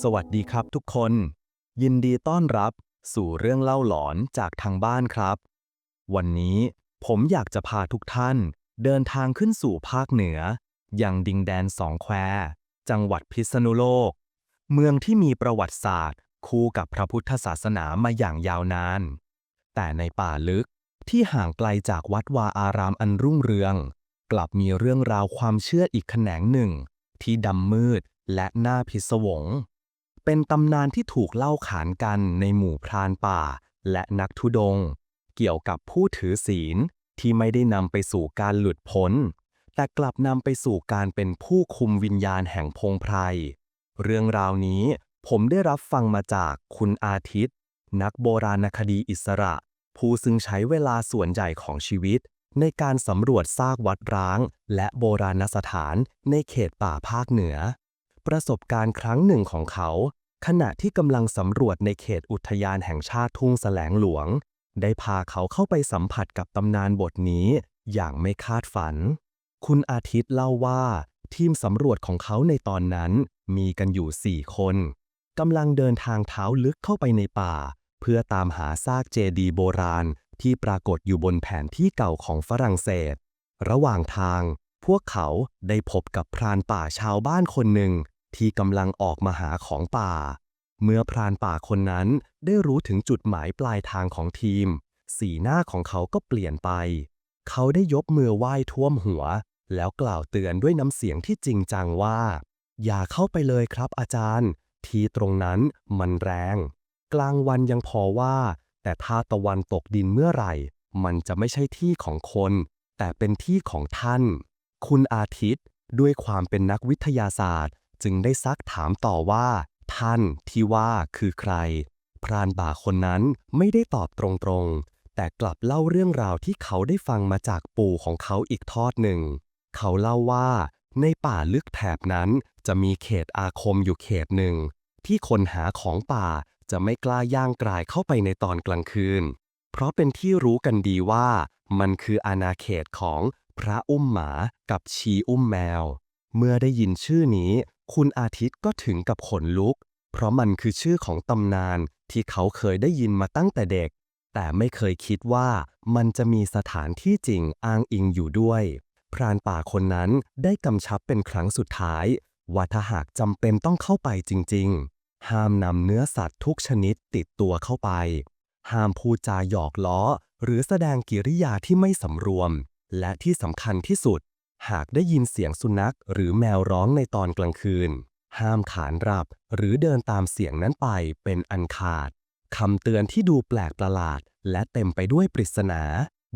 สวัสดีครับทุกคน ยินดีต้อนรับสู่เรื่องเล่าหลอนจากทางบ้านครับ วันนี้ผมอยากจะพาทุกท่าน เดินทางขึ้นสู่ภาคเหนือย่างดิงแดนสองแคว จังหวัดพิษณุโลก เมืองที่มีประวัติศาสตร์ คู่กับพระพุทธศาสนามาอย่างยาวนาน แต่ในป่าลึกที่ห่างไกลจากวัดวาอารามอันรุ่งเรือง กลับมีเรื่องราวความเชื่ออีกแขนงหนึ่ง ที่ดำมืดและน่าพิศวง เป็นตำนานที่ถูกเล่าขานกันในหมู่พรานป่า และนักธุดง เกี่ยวกับผู้ถือศีลที่ไม่ได้นำไปสู่การหลุดพ้น แต่กลับนำไปสู่การเป็นผู้คุมวิญญาณแห่งพงไพร เรื่องราวนี้ผมได้รับฟังมาจากคุณอาทิตย์ นักโบราณคดีอิสระ ผู้ซึ่งใช้เวลาส่วนใหญ่ของชีวิต ในการสำรวจซากวัดร้าง และโบราณสถานในเขตป่าภาคเหนือ ประสบการณ์ครั้งหนึ่งของเขา ขณะที่กำลังสำรวจในเขตอุทยานแห่งชาติทุ่งแสลงหลวง ได้พาเขาเข้าไปสัมผัสกับตำนานบทนี้อย่างไม่คาดฝัน คุณอาทิตย์เล่าว่า ทีมสำรวจของเขาในตอนนั้นมีกันอยู่สี่คนกำลังเดินทางเท้าลึกเข้าไปในป่า เพื่อตามหาซากเจดีโบราณ ที่ปรากฏอยู่บนแผนที่เก่าของฝรั่งเศส ระหว่างทาง พวกเขาได้พบกับพรานป่าชาวบ้านคนหนึ่ง ที่กำลังออกมาหาของป่า เมื่อพรานป่าคนนั้นได้รู้ถึงจุดหมายปลายทางของทีม สีหน้าของเขาก็เปลี่ยนไป เขาได้ยกมือไหว้ท่วมหัว แล้วกล่าวเตือนด้วยน้ำเสียงที่จริงจังว่า อย่าเข้าไปเลยครับอาจารย์ ที่ตรงนั้นมันแรง กลางวันยังพอว่า แต่ถ้าตะวันตกดินเมื่อไหร่ มันจะไม่ใช่ที่ของคน แต่เป็นที่ของท่าน คุณอาทิตย์ด้วยความเป็นนักวิทยาศาสตร์ จึงได้ซักถามต่อว่า ท่านที่ว่าคือใคร พรานบ่าคนนั้นไม่ได้ตอบตรงๆ แต่กลับเล่าเรื่องราวที่เขาได้ฟังมาจากปู่ของเขาอีกทอดหนึ่ง เขาเล่าว่า ในป่าลึกแถบนั้นจะมีเขตอาคมอยู่เขตหนึ่ง ที่คนหาของป่าจะไม่กล้าย่างกรายเข้าไปในตอนกลางคืน เพราะเป็นที่รู้กันดีว่า มันคืออาณาเขตของพระอุ้มหมากับชีอุ้มแมว เมื่อได้ยินชื่อนี้ คุณอาทิตย์ก็ถึงกับขนลุก เพราะมันคือชื่อของตำนานที่เขาเคยได้ยินมาตั้งแต่เด็ก แต่ไม่เคยคิดว่ามันจะมีสถานที่จริงอ้างอิงอยู่ด้วย พรานป่าคนนั้นได้กำชับเป็นครั้งสุดท้าย ว่าถ้าหากจำเป็นต้องเข้าไปจริง ๆ ห้ามนำเนื้อสัตว์ทุกชนิดติดตัวเข้าไป ห้ามพูดจาหยอกล้อ หรือแสดงกิริยาที่ไม่สำรวม และที่สำคัญที่สุด หากได้ยินเสียงสุนัขหรือแมวร้องในตอนกลางคืน ห้ามขานรับหรือเดินตามเสียงนั้นไปเป็นอันขาดคำเตือนที่ดูแปลกประหลาด และเต็มไปด้วยปริศนา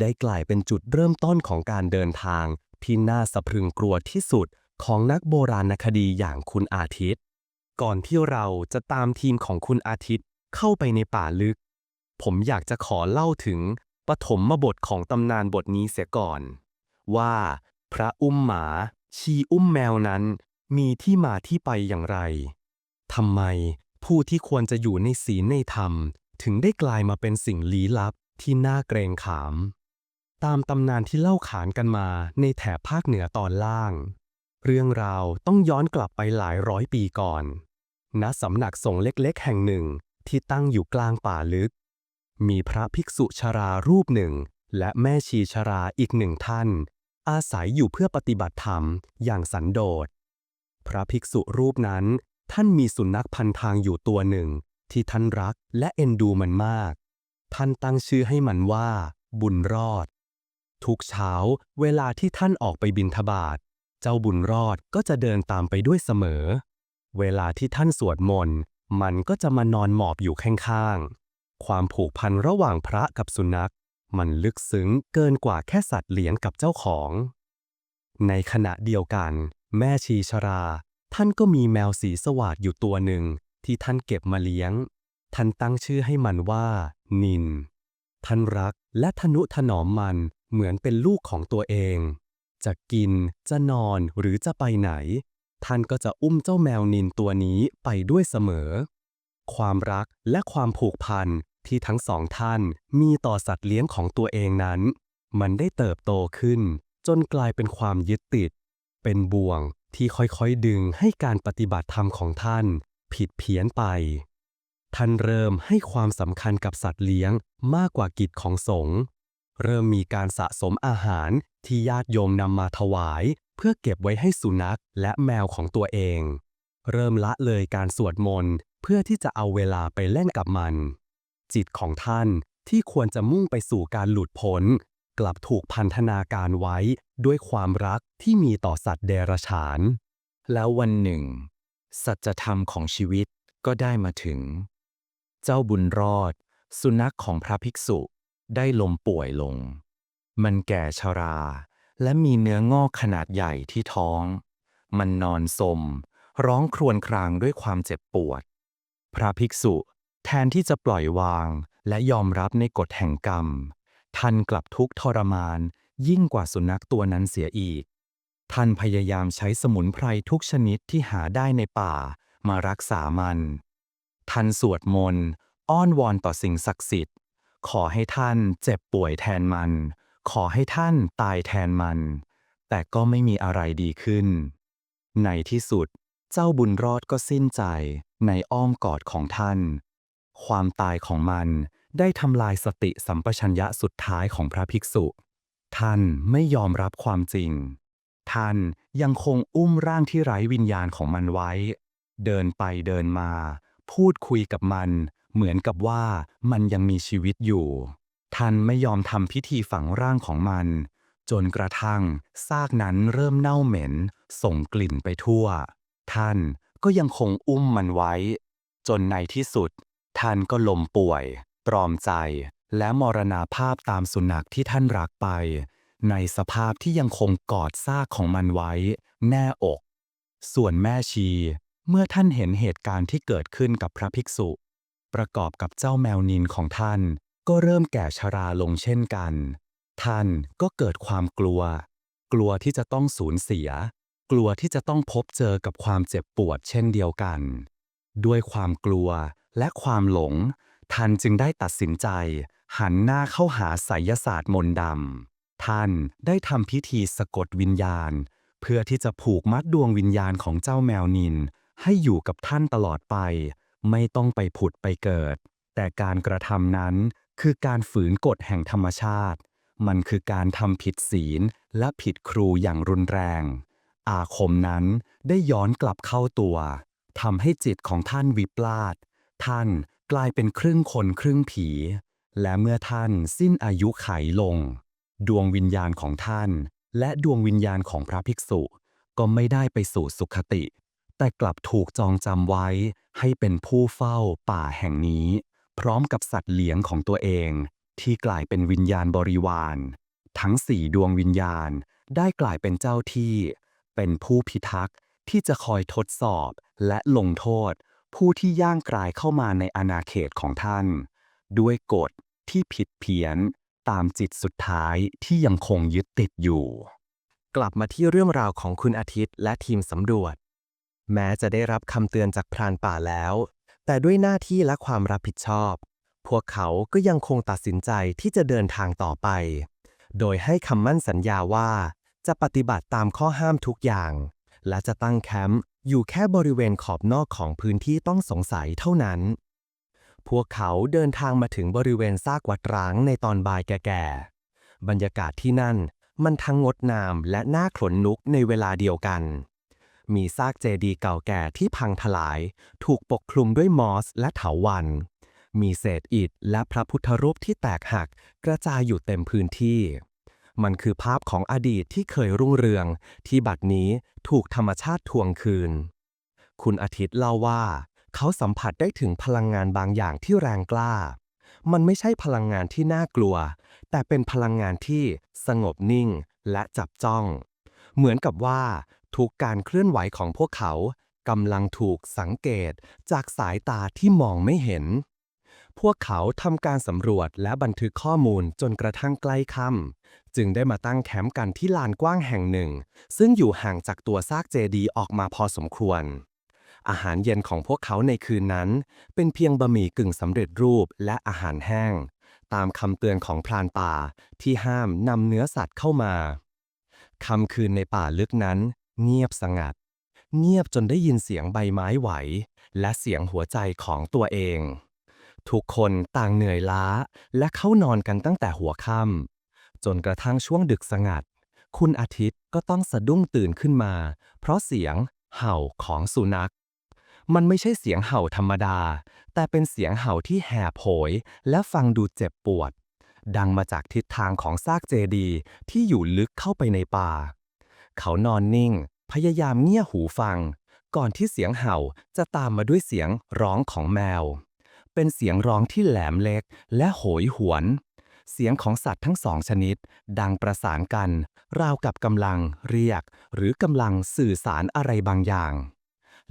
ได้กลายเป็นจุดเริ่มต้นของการเดินทางที่น่าสะพรึงกลัวที่สุดของนักโบราณคดีอย่างคุณอาทิตย์ ก่อนที่เราจะตามทีมของคุณอาทิตย์เข้าไปในป่าลึก ผมอยากจะขอเล่าถึงปฐมบทของตำนานบทนี้เสียก่อน ว่า พระอุ้มหมา ชีอุ้มแมวนั้น มีที่มาที่ไปอย่างไรทำไมผู้ที่ควรจะอยู่ในศีลในธรรม ถึงได้กลายมาเป็นสิ่งลี้ลับที่น่าเกรงขาม ตามตำนานที่เล่าขานกันมาในแถบภาคเหนือตอนล่าง เรื่องราวต้องย้อนกลับไปหลายร้อยปีก่อน ณสำนักสงฆ์เล็กๆ แห่งหนึ่งที่ตั้งอยู่กลางป่าลึก มีพระภิกษุชรารูปหนึ่ง และแม่ชีชราอีกหนึ่งท่าน อาศัยอยู่เพื่อปฏิบัติธรรมอย่างสันโดษ พระภิกษุรูปนั้น ท่านมีสุนัขพันทางอยู่ตัวหนึ่ง ที่ท่านรักและเอ็นดูมันมาก ท่านตั้งชื่อให้มันว่า บุญรอด ทุกเช้าเวลาที่ท่านออกไปบินทบาทเจ้าบุญรอดก็จะเดินตามไปด้วยเสมอ เวลาที่ท่านสวดมนต์มันก็จะมานอนหมอบอยู่ข้างๆ ความผูกพันระหว่างพระกับสุนัข มันลึกซึ้งเกินกว่าแค่สัตว์เลี้ยงกับเจ้าของ ในขณะเดียวกัน แม่ชีชรา ท่านก็มีแมวสีสวาดอยู่ตัวหนึ่งที่ท่านเก็บมาเลี้ยง ท่านตั้งชื่อให้มันว่า นิน ท่านรักและทนุถนอมมันเหมือนเป็นลูกของตัวเอง จะกิน จะนอนหรือจะไปไหน ท่านก็จะอุ้มเจ้าแมวนินตัวนี้ไปด้วยเสมอ ความรักและความผูกพัน ที่ทั้งสองท่านมีต่อสัตว์เลี้ยงของตัวเองนั้น มันได้เติบโตขึ้น จนกลายเป็นความยึดติด เป็นบ่วงที่ค่อยๆดึงให้การปฏิบัติธรรมของท่าน ผิดเพี้ยนไป ท่านเริ่มให้ความสำคัญกับสัตว์เลี้ยงมากกว่ากิจของสงฆ์เริ่มมีการสะสมอาหารที่ญาติโยมนำมาถวาย เพื่อเก็บไว้ให้สุนัขและแมวของตัวเอง เริ่มละเลยการสวดมนต์เพื่อที่จะเอาเวลาไปเล่นกับมัน จิตของท่านที่ควรจะมุ่งไปสู่การหลุดพ้น กลับถูกพันธนาการไว้ด้วยความรักที่มีต่อสัตว์เดรัจฉาน แล้ววันหนึ่ง สัจธรรมของชีวิตก็ได้มาถึง เจ้าบุญรอด สุนัขของพระภิกษุได้ลมป่วยลง มันแก่ชรา และมีเนื้องอกขนาดใหญ่ที่ท้อง มันนอนสม ร้องครวญครางด้วยความเจ็บปวด พระภิกษุ แทนที่จะปล่อยวางและยอมรับในกฎแห่งกรรม ท่านกลับทุกทรมาน ยิ่งกว่าสุนัขตัวนั้นเสียอีก ท่านพยายามใช้สมุนไพรทุกชนิดที่หาได้ในป่ามารักษามัน ท่านสวดมนต์อ้อนวอนต่อสิ่งศักดิ์สิทธิ์ ขอให้ท่านเจ็บป่วยแทนมัน ขอให้ท่านตายแทนมัน แต่ก็ไม่มีอะไรดีขึ้น ในที่สุด เจ้าบุญรอดก็สิ้นใจในอ้อมกอดของท่าน ความตายของมันได้ทำลายสติสัมปชัญญะสุดท้ายของพระภิกษุ ท่านไม่ยอมรับความจริง ท่านยังคงอุ้มร่างที่ไร้วิญญาณของมันไว้ เดินไปเดินมา พูดคุยกับมัน เหมือนกับว่ามันยังมีชีวิตอยู่ ท่านไม่ยอมทำพิธีฝังร่างของมัน จนกระทั่งซากนั้นเริ่มเน่าเหม็น ส่งกลิ่นไปทั่ว ท่านก็ยังคงอุ้มมันไว้ จนในที่สุด ท่านก็ล้มป่วย ตรอมใจ และมรณาภาพตามสุนัขที่ท่านรักไป ในสภาพที่ยังคงกอดซากของมันไว้ แน่อก ส่วนแม่ชี เมื่อท่านเห็นเหตุการณ์ที่เกิดขึ้นกับพระภิกษุ ประกอบกับเจ้าแมวนินของท่าน ก็เริ่มแก่ชราลงเช่นกัน ท่านก็เกิดความกลัว กลัวที่จะต้องสูญเสีย กลัวที่จะต้องพบเจอกับความเจ็บปวดเช่นเดียวกัน ด้วยความกลัว และความหลง ท่านจึงได้ตัดสินใจ หันหน้าเข้าหาไสยศาสตร์มนต์ดำ ท่านได้ทำพิธีสะกดวิญญาณ เพื่อที่จะผูกมัดดวงวิญญาณของเจ้าแมวนิน ให้อยู่กับท่านตลอดไป ไม่ต้องไปผุดไปเกิด แต่การกระทำนั้นคือการฝืนกฎแห่งธรรมชาติ มันคือการทำผิดศีลและผิดครูอย่างรุนแรง อาคมนั้นได้ย้อนกลับเข้าตัวทำให้จิตของท่านวิปลาส ท่านกลายเป็นครึ่งคนครึ่งผี และเมื่อท่านสิ้นอายุไขลง ดวงวิญญาณของท่าน และดวงวิญญาณของพระภิกษุ ก็ไม่ได้ไปสู่สุขติ แต่กลับถูกจองจำไว้ให้เป็นผู้เฝ้าป่าแห่งนี้ พร้อมกับสัตว์เลี้ยงของตัวเอง ที่กลายเป็นวิญญาณบริวาร ทั้งสี่ดวงวิญญาณได้กลายเป็นเจ้าที่ เป็นผู้พิทักษ์ที่จะคอยทดสอบและลงโทษ ผู้ที่ย่างกลายเข้ามาในอาณาเขตของท่าน ด้วยกฎที่ผิดเพี้ยนตามจิตสุดท้ายที่ยังคงยึดติดอยู่ กลับมาที่เรื่องราวของคุณอาทิตย์และทีมสำรวจ แม้จะได้รับคำเตือนจากพรานป่าแล้ว แต่ด้วยหน้าที่และความรับผิดชอบ พวกเขาก็ยังคงตัดสินใจที่จะเดินทางต่อไป โดยให้คำมั่นสัญญาว่าจะปฏิบัติตามข้อห้ามทุกอย่าง และจะตั้งแคมป์ อยู่แค่บริเวณขอบนอกของพื้นที่ต้องสงสัยเท่านั้น พวกเขาเดินทางมาถึงบริเวณซากวัดร้างในตอนบ่ายแก่ๆ บรรยากาศที่นั่นมันทั้งงดงามและน่าขนลุกในเวลาเดียวกัน มีซากเจดีย์เก่าแก่ที่พังทลาย ถูกปกคลุมด้วยมอสและเถาวัลย์ มีเศษอิฐและพระพุทธรูปที่แตกหักกระจายอยู่เต็มพื้นที่ มันคือภาพของอดีตที่เคยรุ่งเรือง ที่บัดนี้ถูกธรรมชาติทวงคืน คุณอาทิตย์เล่าว่า เขาสัมผัสได้ถึงพลังงานบางอย่างที่แรงกล้า มันไม่ใช่พลังงานที่น่ากลัว แต่เป็นพลังงานที่สงบนิ่งและจับจ้อง เหมือนกับว่า ทุกการเคลื่อนไหวของพวกเขากำลังถูกสังเกตจากสายตาที่มองไม่เห็น พวกเขาทำการสำรวจและบันทึกข้อมูลจนกระทั่งใกล้ค่ำจึงได้มาตั้งแคมป์กันที่ลานกว้างแห่งหนึ่ง ซึ่งอยู่ห่างจากตัวซากเจดีออกมาพอสมควร อาหารเย็นของพวกเขาในคืนนั้น เป็นเพียงบะหมี่กึ่งสำเร็จรูปและอาหารแห้ง ตามคำเตือนของพรานป่าที่ห้ามนำเนื้อสัตว์เข้ามาค่ำคืนในป่าลึกนั้น เงียบสงัด เงียบจนได้ยินเสียงใบไม้ไหว และเสียงหัวใจของตัวเอง ทุกคนต่างเหนื่อยล้า และเข้านอนกันตั้งแต่หัวค่ำจนกระทั่งช่วงดึกสงัด คุณอาทิตย์ก็ต้องสะดุ้งตื่นขึ้นมา เพราะเสียงเห่าของสุนัข มันไม่ใช่เสียงเห่าธรรมดา แต่เป็นเสียงเห่าที่แหบโหย และฟังดูเจ็บปวด ดังมาจากทิศทางของซากเจดีที่อยู่ลึกเข้าไปในป่า เขานอนนิ่ง พยายามเงี่ยหูฟัง ก่อนที่เสียงเห่าจะตามมาด้วยเสียงร้องของแมว เป็นเสียงร้องที่แหลมเล็กและโหยหวน เสียงของสัตว์ทั้งสองชนิด ดังประสานกัน ราวกับกำลังเรียก หรือกำลังสื่อสารอะไรบางอย่าง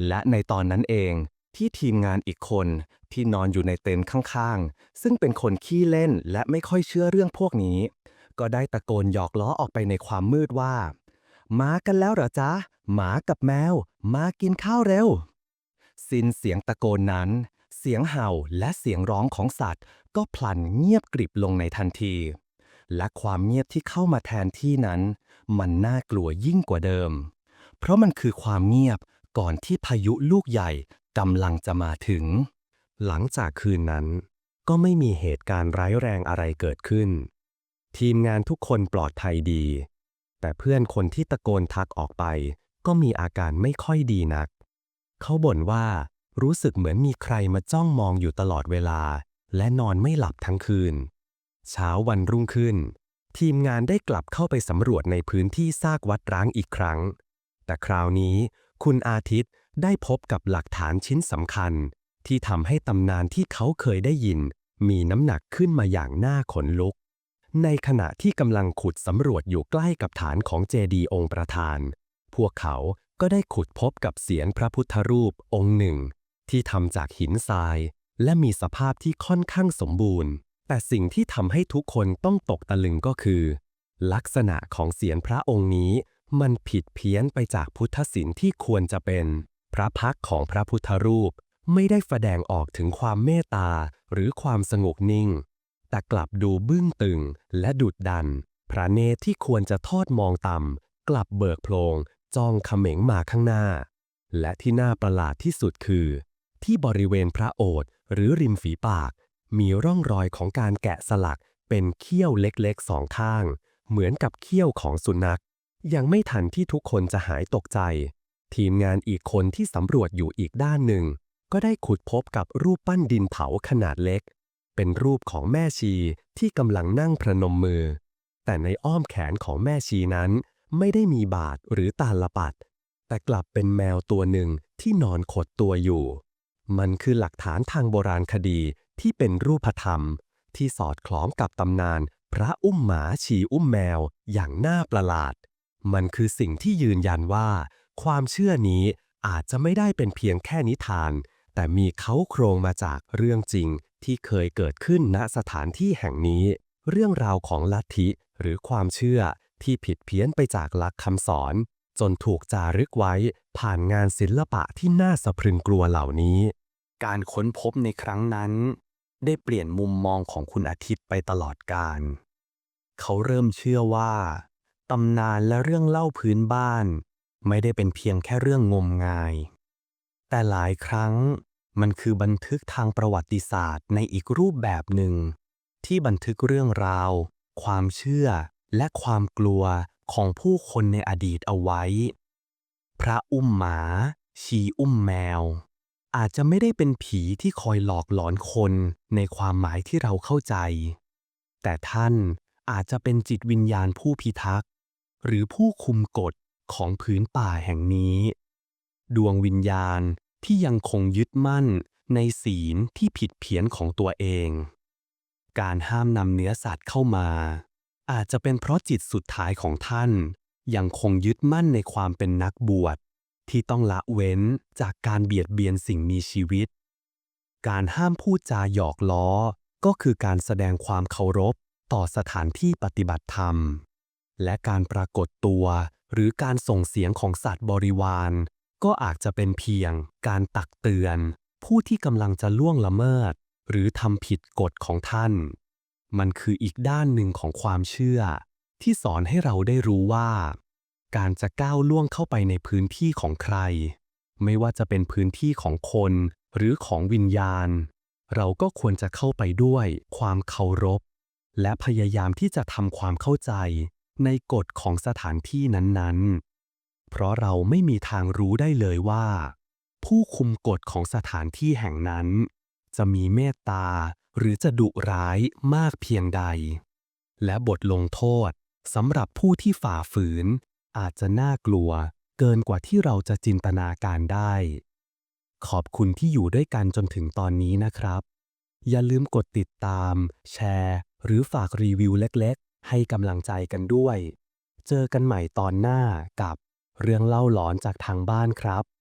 และในตอนนั้นเองที่ทีมงานอีกคนที่นอนอยู่ในเต็นท์ข้างๆ ซึ่งเป็นคนขี้เล่นและไม่ค่อยเชื่อเรื่องพวกนี้ ก็ได้ตะโกนหยอกล้อออกไปในความมืดว่า มากันแล้วเหรอจ๊ะ หมากับแมว มากินข้าวเร็ว สิ้นเสียงตะโกนนั้น เสียงเห่าและเสียงร้องของสัตว์ ก็พลันเงียบกริบลงในทันที และความเงียบที่เข้ามาแทนที่นั้น มันน่ากลัวยิ่งกว่าเดิม เพราะมันคือความเงียบก่อนที่พายุลูกใหญ่กำลังจะมาถึง หลังจากคืนนั้น ก็ไม่มีเหตุการณ์ร้ายแรงอะไรเกิดขึ้น ทีมงานทุกคนปลอดภัยดี แต่เพื่อนคนที่ตะโกนทักออกไป ก็มีอาการไม่ค่อยดีนัก เขาบ่นว่า รู้สึกเหมือนมีใครมาจ้องมองอยู่ตลอดเวลา และนอนไม่หลับทั้งคืน เช้าวันรุ่งขึ้น ทีมงานได้กลับเข้าไปสำรวจในพื้นที่ซากวัดร้างอีกครั้ง แต่คราวนี้ คุณอาทิตย์ได้พบกับหลักฐานชิ้นสำคัญ ที่ทำให้ตำนานที่เขาเคยได้ยิน มีน้ำหนักขึ้นมาอย่างน่าขนลุก ในขณะที่กำลังขุดสำรวจอยู่ใกล้กับฐานของเจดีย์องค์ประธาน พวกเขาก็ได้ขุดพบกับเสียนพระพุทธรูปองค์หนึ่ง ที่ทำจากหินทราย และมีสภาพที่ค่อนข้างสมบูรณ์ แต่สิ่งที่ทำให้ทุกคนต้องตกตะลึงก็คือ ลักษณะของเสียนพระองค์นี้มันผิดเพี้ยนไปจากพุทธศิลป์ที่ควรจะเป็น พระพักของพระพุทธรูปไม่ได้แสดงออกถึงความเมตตาหรือความสงบนิ่ง แต่กลับดูบึ้งตึงและดุดดัน พระเนตรที่ควรจะทอดมองต่ำกลับเบิกโพลงจ้องเขม็งมาข้างหน้า และที่น่าประหลาดที่สุดคือ ที่บริเวณพระโอษฐ์หรือริมฝีปาก มีร่องรอยของการแกะสลักเป็นเขี้ยวเล็กๆสองข้าง เหมือนกับเขี้ยวของสุนัข ยังไม่ทันที่ทุกคนจะหายตกใจ ทีมงานอีกคนที่สำรวจอยู่อีกด้านหนึ่ง ก็ได้ขุดพบกับรูปปั้นดินเผาขนาดเล็ก เป็นรูปของแม่ชีที่กำลังนั่งพระนมมือ แต่ในอ้อมแขนของแม่ชีนั้น ไม่ได้มีบาทหรือตาลปัด แต่กลับเป็นแมวตัวหนึ่งที่นอนขดตัวอยู่ มันคือหลักฐานทางโบราณคดีที่เป็นรูปธรรม ที่สอดคล้องกับตำนาน พระอุ้มหมาฉีอุ้มแมวอย่างน่าประหลาด มันคือสิ่งที่ยืนยันว่า ความเชื่อนี้อาจจะไม่ได้เป็นเพียงแค่นิทาน แต่มีเขาโครงมาจากเรื่องจริงที่เคยเกิดขึ้นณสถานที่แห่งนี้ เรื่องราวของลัทธิหรือความเชื่อที่ผิดเพี้ยนไปจากหลักคำสอน จนถูกจารึกไว้ผ่านงานศิลปะที่น่าสะพรึงกลัวเหล่านี้ การค้นพบในครั้งนั้น ได้เปลี่ยนมุมมองของคุณอาทิตย์ไปตลอดกาลเขาเริ่มเชื่อว่าตำนานและเรื่องเล่าพื้นบ้าน ไม่ได้เป็นเพียงแค่เรื่องงมงาย แต่หลายครั้งมันคือบันทึกทางประวัติศาสตร์ในอีกรูปแบบหนึ่ง ที่บันทึกเรื่องราว ความเชื่อและความกลัว ของผู้คนในอดีตเอาไว้ พระอุ้มหมา ชีอุ้มแมว อาจจะไม่ได้เป็นผีที่คอยหลอกหลอนคนในความหมายที่เราเข้าใจ แต่ท่านอาจจะเป็นจิตวิญญาณผู้พิทักษ์ หรือผู้คุมกฎของผืนป่าแห่งนี้ ดวงวิญญาณที่ยังคงยึดมั่นในศีลที่ผิดเพี้ยนของตัวเอง การห้ามนำเนื้อสัตว์เข้ามา อาจจะเป็นเพราะจิตสุดท้ายของท่าน ยังคงยึดมั่นในความเป็นนักบวช ที่ต้องละเว้นจากการเบียดเบียนสิ่งมีชีวิต การห้ามพูดจาหยอกล้อ ก็คือการแสดงความเคารพต่อสถานที่ปฏิบัติธรรม และการปรากฏตัว หรือการส่งเสียงของสัตว์บริวาร ก็อาจจะเป็นเพียงการตักเตือน ผู้ที่กำลังจะล่วงละเมิด หรือทำผิดกฎของท่าน มันคืออีกด้านหนึ่งของความเชื่อ ที่สอนให้เราได้รู้ว่า การจะก้าวล่วงเข้าไปในพื้นที่ของใคร ไม่ว่าจะเป็นพื้นที่ของคนหรือของวิญญาณ เราก็ควรจะเข้าไปด้วยความเคารพ และพยายามที่จะทำความเข้าใจในกฎของสถานที่นั้นๆ เพราะเราไม่มีทางรู้ได้เลยว่า ผู้คุมกฎของสถานที่แห่งนั้น จะมีเมตตา หรือจะดุร้ายมากเพียงใด และบทลงโทษสำหรับผู้ที่ฝ่าฝืน อาจจะน่ากลัวเกินกว่าที่เราจะจินตนาการได้ ขอบคุณที่อยู่ด้วยกันจนถึงตอนนี้นะครับ อย่าลืมกดติดตาม แชร์ หรือฝากรีวิวเล็กๆ ให้กำลังใจกันด้วย เจอกันใหม่ตอนหน้ากับเรื่องเล่าหลอนจากทางบ้านครับ